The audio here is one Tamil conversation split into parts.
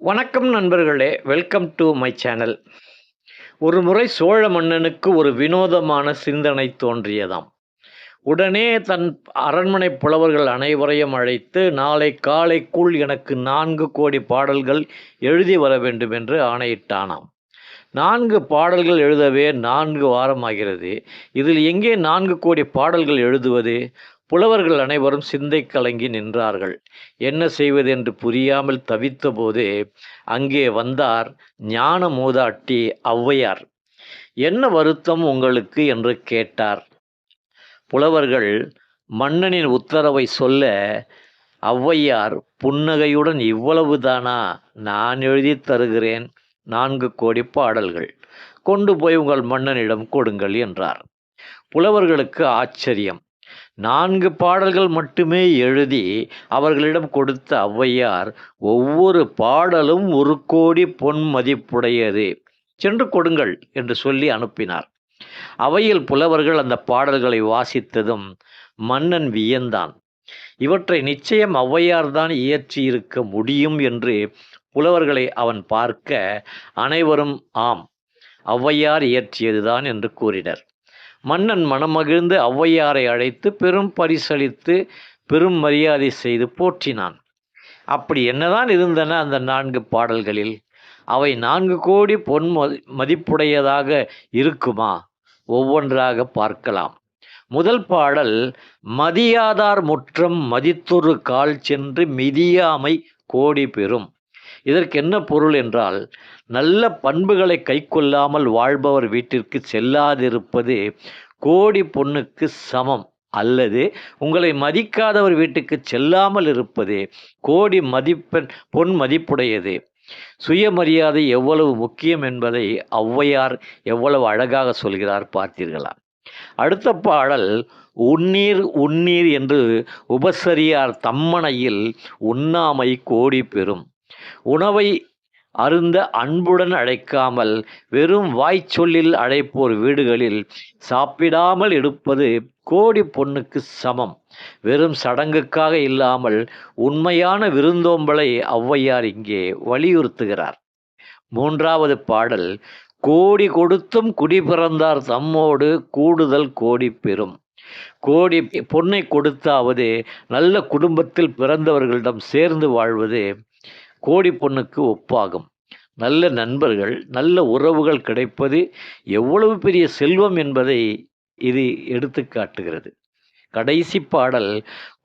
வணக்கம் நண்பர்களே வெல்கம் டு மை சேனல். ஒரு முறை சோழ மன்னனுக்கு ஒரு வினோதமான சிந்தனை தோன்றியதாம். உடனே தன் அரண்மனை புலவர்கள் அனைவரையும் அழைத்து நாளை காலைக்குள் எனக்கு நான்கு கோடி பாடல்கள் எழுதி வர வேண்டும் என்று ஆணையிட்டானாம். நான்கு பாடல்கள் எழுதவே நான்கு வாரம் ஆகிறது. இதில் எங்கே நான்கு கோடி பாடல்கள் எழுதுவது? புலவர்கள் அனைவரும் சிந்தை கலங்கி நின்றார்கள். என்ன செய்வது என்று புரியாமல் தவித்தபோது அங்கே வந்தார் ஞான மூதாட்டி ஔவையார். என்ன வருத்தம் உங்களுக்கு? என்று கேட்டார். புலவர்கள் மன்னனின் உத்தரவை சொல்ல ஔவையார் புன்னகையுடன் இவ்வளவுதானா? நான் எழுதி தருகிறேன் நான்கு கோடி பாடல்கள். கொண்டு போய் உங்கள் மன்னனிடம் கொடுங்கள் என்றார். புலவர்களுக்கு ஆச்சரியம். நான்கு பாடல்கள் மட்டுமே எழுதி அவர்களிடம் கொடுத்த ஔவையார் ஒவ்வொரு பாடலும் ஒரு கோடி பொன் மதிப்புடையது. சென்று கொடுங்கள் என்று சொல்லி அனுப்பினார். அவையில் புலவர்கள் அந்த பாடல்களை வாசித்ததும் மன்னன் வியந்தான். இவற்றை நிச்சயம் ஔவையார்தான் இயற்றியிருக்க முடியும் என்று புலவர்களை அவன் பார்க்க அனைவரும் ஆம் ஔவையார் இயற்றியதுதான் என்று கூறினர். மன்னன் மனமகிழ்ந்து ஔவையாரை அழைத்து பெரும் பரிசளித்து பெரும் மரியாதை செய்து போற்றினான். அப்படி என்னதான் இருந்தன அந்த நான்கு பாடல்களில்? அவை நான்கு கோடி பொன் மதிப்புடையதாக இருக்குமா? ஒவ்வொன்றாக பார்க்கலாம். முதல் பாடல் மதியாதார் முற்றம் மதித்தொரு கால் சென்று மிதியாமை கோடி பெறும் இதற்கு என்ன பொருள் என்றால் நல்ல பண்புகளை கை கொள்ளாமல் வாழ்பவர் வீட்டிற்கு செல்லாதிருப்பது கோடி பொண்ணுக்கு சமம். அல்லது உங்களை மதிக்காதவர் வீட்டுக்கு செல்லாமல் இருப்பது கோடி மதிப்பெண் பொன் மதிப்புடையது. சுயமரியாதை எவ்வளவு முக்கியம் என்பதை ஔவையார் எவ்வளவு அழகாக சொல்கிறார் பார்த்தீர்களா? அடுத்த பாடல் உன்னீர் உன்னீர் என்று உபசரியார் தம்மனையில் உண்ணாமை கோடி பெறும். உணவை அருந்த அன்புடன் அழைக்காமல் வெறும் வாய்ச்சொல்லில் அழைப்போர் வீடுகளில் சாப்பிடாமல் எடுப்பது கோடி பொண்ணுக்கு சமம். வெறும் சடங்குக்காக இல்லாமல் உண்மையான விருந்தோம்பலை ஔவையார் இங்கே வலியுறுத்துகிறார். மூன்றாவது பாடல் கோடி கொடுத்தும் குடி பிறந்தார் தம்மோடு கூடுதல் கோடி பெறும். கோடி பொன்னை கொடுத்தாவது நல்ல குடும்பத்தில் பிறந்தவர்களிடம் சேர்ந்து வாழ்வது கோடி பொண்ணுக்கு ஒப்பாகும். நல்ல நண்பர்கள் நல்ல உறவுகள் கிடைப்பது எவ்வளவு பெரிய செல்வம் என்பதை இது எடுத்து காட்டுகிறது. கடைசி பாடல்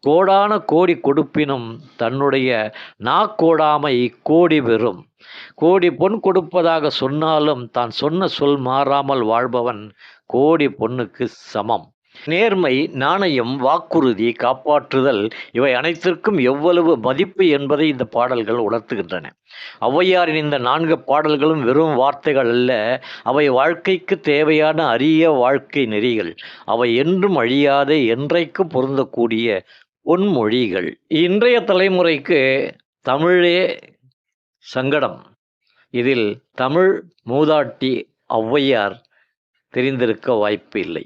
கோடான கோடி கொடுப்பினும் தன்னுடைய நாக்கோடாமை கோடி பெறும் கோடி பொன் கொடுப்பதாக சொன்னாலும் தான் சொன்ன சொல் மாறாமல் வாழ்பவன் கோடி பொண்ணுக்கு சமம். நேர்மை நாணயம் வாக்குறுதி காப்பாற்றுதல் இவை அனைத்திற்கும் எவ்வளவு மதிப்பு என்பதை இந்த பாடல்கள் உணர்த்துகின்றன. ஔவையாரின் இந்த நான்கு பாடல்களும் வெறும் வார்த்தைகள் அல்ல அவை வாழ்க்கைக்கு தேவையான அரிய வாழ்க்கை நெறிகள். அவை என்றும் அழியாத என்றைக்கும் பொருந்தக்கூடிய பொன்மொழிகள். இன்றைய தலைமுறைக்கு தமிழே சங்கடம். இதில் தமிழ் மூதாட்டி ஔவையார் தெரிந்திருக்க வாய்ப்பு இல்லை.